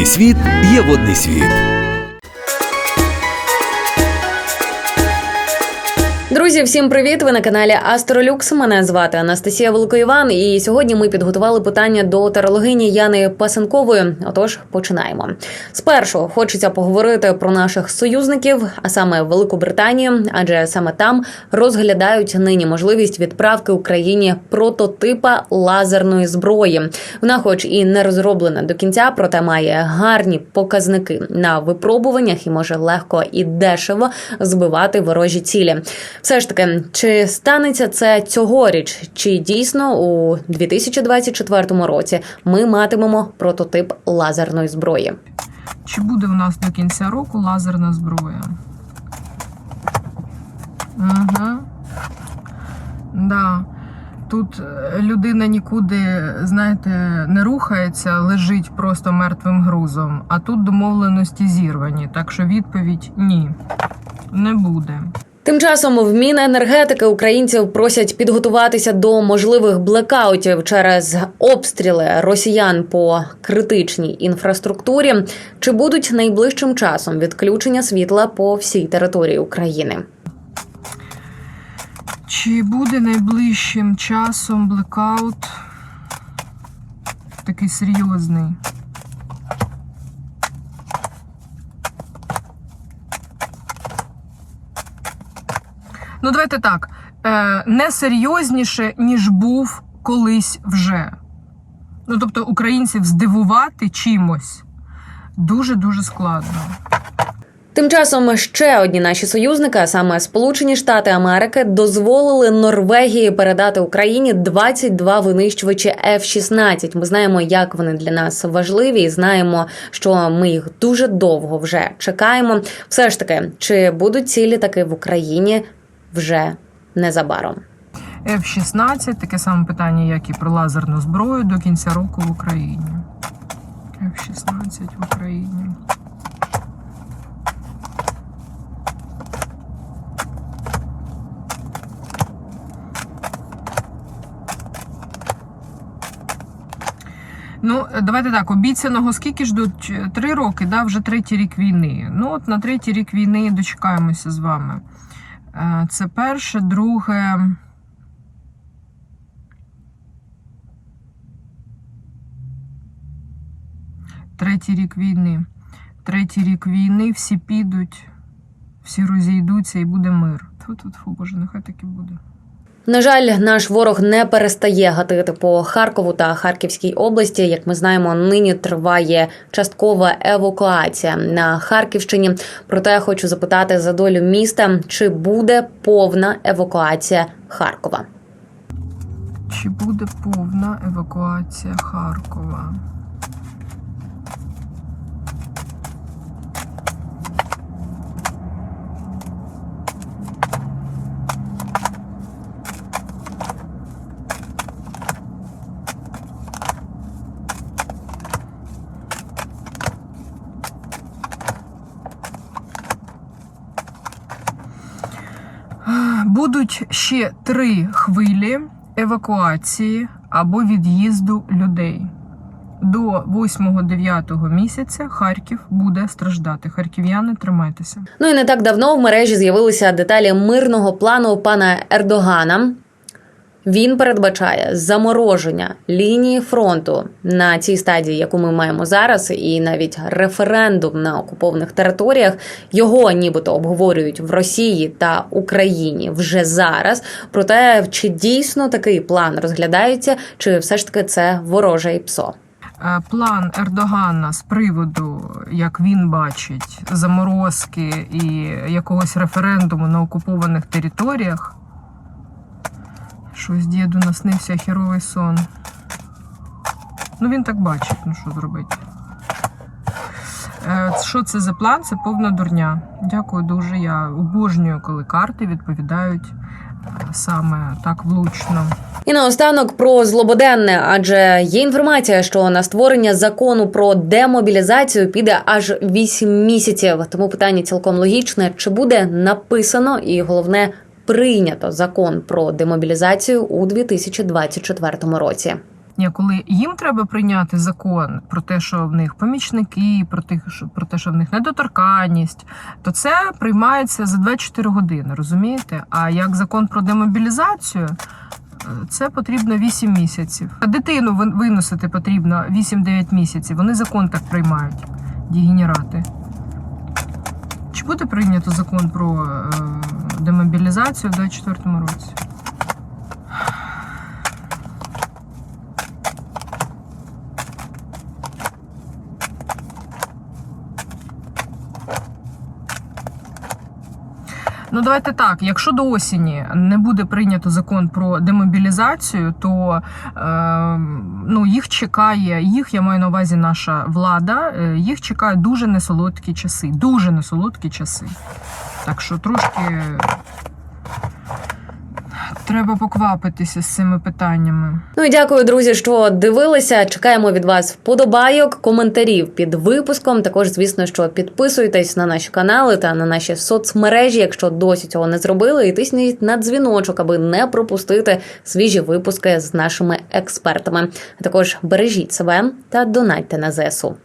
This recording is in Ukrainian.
водний світ є водний світ. Друзі, всім привіт! Ви на каналі Астролюкс. Мене звати Анастасія Великоїван. І сьогодні ми підготували питання до тарологині Яни Пасенкової. Отож, починаємо. Спершу хочеться поговорити про наших союзників, а саме Велику Британію, адже саме там розглядають нині можливість відправки Україні прототипа лазерної зброї. Вона, хоч і не розроблена до кінця, проте має гарні показники на випробуваннях і може легко і дешево збивати ворожі цілі. Все ж таки, чи станеться це цьогоріч, чи дійсно у 2024 році ми матимемо прототип лазерної зброї? Чи буде у нас до кінця року лазерна зброя? Угу. Да. Тут е, людина нікуди, знаєте, не рухається, лежить просто мертвим грузом, а тут домовленості зірвані. Так що відповідь ні, не буде. Тим часом в Міненергетики українців просять підготуватися до можливих блекаутів через обстріли росіян по критичній інфраструктурі. Чи будуть найближчим часом відключення світла по всій території України? Чи буде найближчим часом блекаут такий серйозний? Ну, давайте так. Е, не серйозніше, ніж був колись вже. Ну, тобто, українців здивувати чимось дуже-дуже складно. Тим часом ще одні наші союзники, а саме Сполучені Штати Америки, дозволили Норвегії передати Україні 22 винищувачі F-16. Ми знаємо, як вони для нас важливі, і знаємо, що ми їх дуже довго вже чекаємо. Все ж таки, чи будуть ці літаки в Україні вже незабаром? F-16, таке саме питання, як і про лазерну зброю до кінця року в Україні. F-16 в Україні. Ну, давайте так, обіцяного скільки ждуть? Три роки, да, вже третій рік війни. Ну, от на третій рік війни дочекаємося з вами. Це перше, друге. Третій рік війни. Третій рік війни, всі підуть, всі розійдуться і буде мир. Тьфу-тьфу, боже, нехай так і буде. На жаль, наш ворог не перестає гатити по Харкову та Харківській області. Як ми знаємо, нині триває часткова евакуація на Харківщині. Проте хочу запитати за долю міста, чи буде повна евакуація Харкова. Чи буде повна евакуація Харкова? Будуть ще три хвилі евакуації або від'їзду людей. До 8-9 місяця Харків буде страждати. Харків'яни, тримайтеся. Ну і не так давно в мережі з'явилися деталі мирного плану пана Ердогана. Він передбачає замороження лінії фронту на цій стадії, яку ми маємо зараз, і навіть референдум на окупованих територіях його нібито обговорюють в Росії та Україні вже зараз. Проте чи дійсно такий план розглядається, чи все ж таки це вороже і псо? Е, План Ердогана з приводу, як він бачить, заморозки і якогось референдуму на окупованих територіях. Щось діду наснився херовий сон. Ну, він так бачить, ну що зробити. Е, Що це за план? Це повна дурня. Дякую дуже. Я обожнюю, коли карти відповідають е, саме так влучно. І наостанок про злободенне, адже є інформація, що на створення закону про демобілізацію піде аж 8 місяців. Тому питання цілком логічне: чи буде написано і головне прийнято закон про демобілізацію у 2024 році. квітня, коли їм треба прийняти закон про те, що в них помічники, про те, що про те, що в них недоторканність, то це приймається за 24 години, розумієте? А як закон про демобілізацію, е, це потрібно 8 місяців. А Дитину виносити потрібно 8-9 місяців. Вони закон так приймають, дегенерати. Чи буде прийнято закон про е, в 2024 році? Ну, давайте так. Якщо до осені не буде прийнято закон про демобілізацію, то е, ну, їх чекає, їх я маю на увазі наша влада, е, їх чекають дуже несолодкі часи. Дуже несолодкі часи. Так що трошки треба поквапитися з цими питаннями. Ну і дякую, друзі, що дивилися. Чекаємо від вас вподобайок, коментарів під випуском. Також, звісно, що підписуйтесь на наші канали та на наші соцмережі, якщо досі цього не зробили, і тисніть на дзвіночок, аби не пропустити свіжі випуски з нашими експертами. А також бережіть себе та донатьте на ЗСУ.